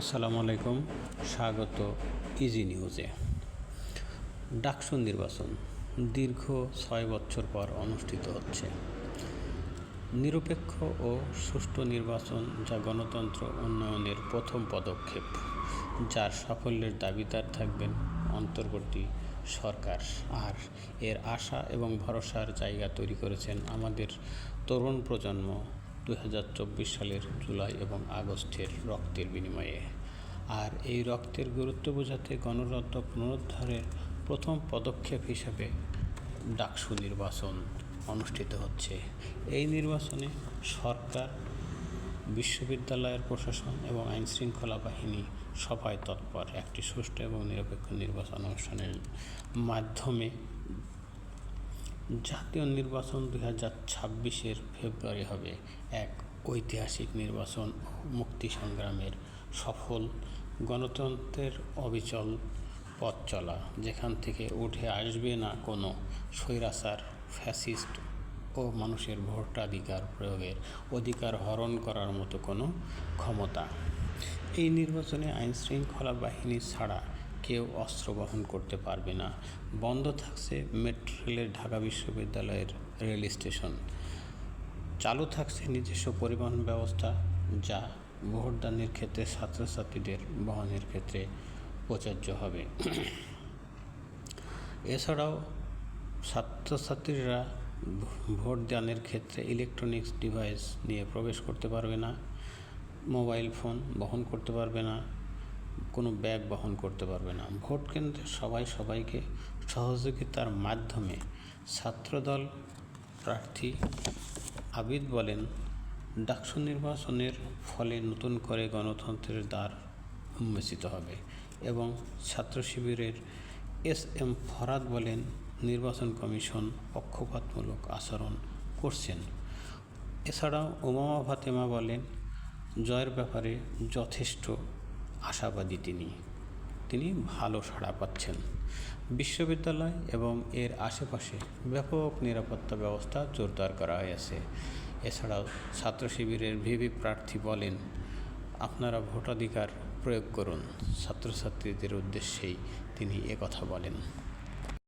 আসসালামু আলাইকুম, স্বাগত ইজি নিউজে ডাকসু নির্বাচন, দীর্ঘ ছয় বছর পর অনুষ্ঠিত হচ্ছে। নিরপেক্ষ ও সুষ্ঠু নির্বাচন যা গণতন্ত্র উন্নয়নের প্রথম পদক্ষেপ, যার সাফল্যের দাবিদার থাকবেন অন্তর্বর্তী সরকার। আর এর আশা এবং ভরসার জায়গা তৈরি করেছেন আমাদের তরুণ প্রজন্ম দু হাজার চব্বিশ সালের জুলাই এবং আগস্টের রক্তের বিনিময়ে। আর এই রক্তের গুরুত্ব বোঝাতে গণতন্ত্র পুনরুদ্ধারের প্রথম পদক্ষেপ হিসাবে ডাকসু নির্বাচন অনুষ্ঠিত হচ্ছে। এই নির্বাচনে সরকার, বিশ্ববিদ্যালয়ের প্রশাসন এবং আইনশৃঙ্খলা বাহিনী সবাই তৎপর। একটি সুষ্ঠু এবং নিরপেক্ষ নির্বাচন অনুষ্ঠানের মাধ্যমে জাতীয় নির্বাচন দুই হাজার ছাব্বিশের ফেব্রুয়ারি হবে এক ঐতিহাসিক নির্বাচন মুক্তি সংগ্রামের সফল গণতন্ত্রের অবিচল পথ চলা, যেখান থেকে উঠে আসবে না কোনো স্বৈরাচার, ফ্যাসিস্ট ও মানুষের ভোটাধিকার প্রয়োগের অধিকার হরণ করার মতো কোনো ক্ষমতা। এই নির্বাচনে আইনশৃঙ্খলা বাহিনী ছাড়া কেউ অস্ত্র বহন করতে পারবে না। বন্ধ থাকছে মেট্রো রেলের ঢাকা বিশ্ববিদ্যালয়ের রেল স্টেশন। চালু থাকছে নিজস্ব পরিবহন ব্যবস্থা, যা ভোটদানের ক্ষেত্রে ছাত্রছাত্রীদের বহনের ক্ষেত্রে প্রযোজ্য হবে। এছাড়াও ছাত্রছাত্রীরা ভোট দানের ক্ষেত্রে ইলেকট্রনিক্স ডিভাইস নিয়ে প্রবেশ করতে পারবে না মোবাইল ফোন বহন করতে পারবে না কোনো ব্যাগ বহন করতে পারবে না। ভোট কেন্দ্রে সবাই সবাইকে সহযোগিতার মাধ্যমে ছাত্রদল প্রার্থী আবিদ বলেন, ডাকসু নির্বাচনের ফলে নতুন করে গণতন্ত্রের দ্বার উন্মোচিত হবে এবং ছাত্র শিবিরের এস এম ফরাদ বলেন, নির্বাচন কমিশন পক্ষপাতমূলক আচরণ করছেন। এছাড়াও ওমামা ফাতেমা বলেন, জয়ের ব্যাপারে যথেষ্ট আশাবাদী তিনি। তিনি ভালো সাড়া পাচ্ছেন। বিশ্ববিদ্যালয় এবং এর আশেপাশে ব্যাপক নিরাপত্তা ব্যবস্থা জোরদার করা হয়েছে। এছাড়াও ছাত্র শিবিরের ভিভি প্রার্থী বলেন, আপনারা ভোটাধিকার প্রয়োগ করুন। ছাত্রছাত্রীদের উদ্দেশ্যেই তিনি কথা বলেন।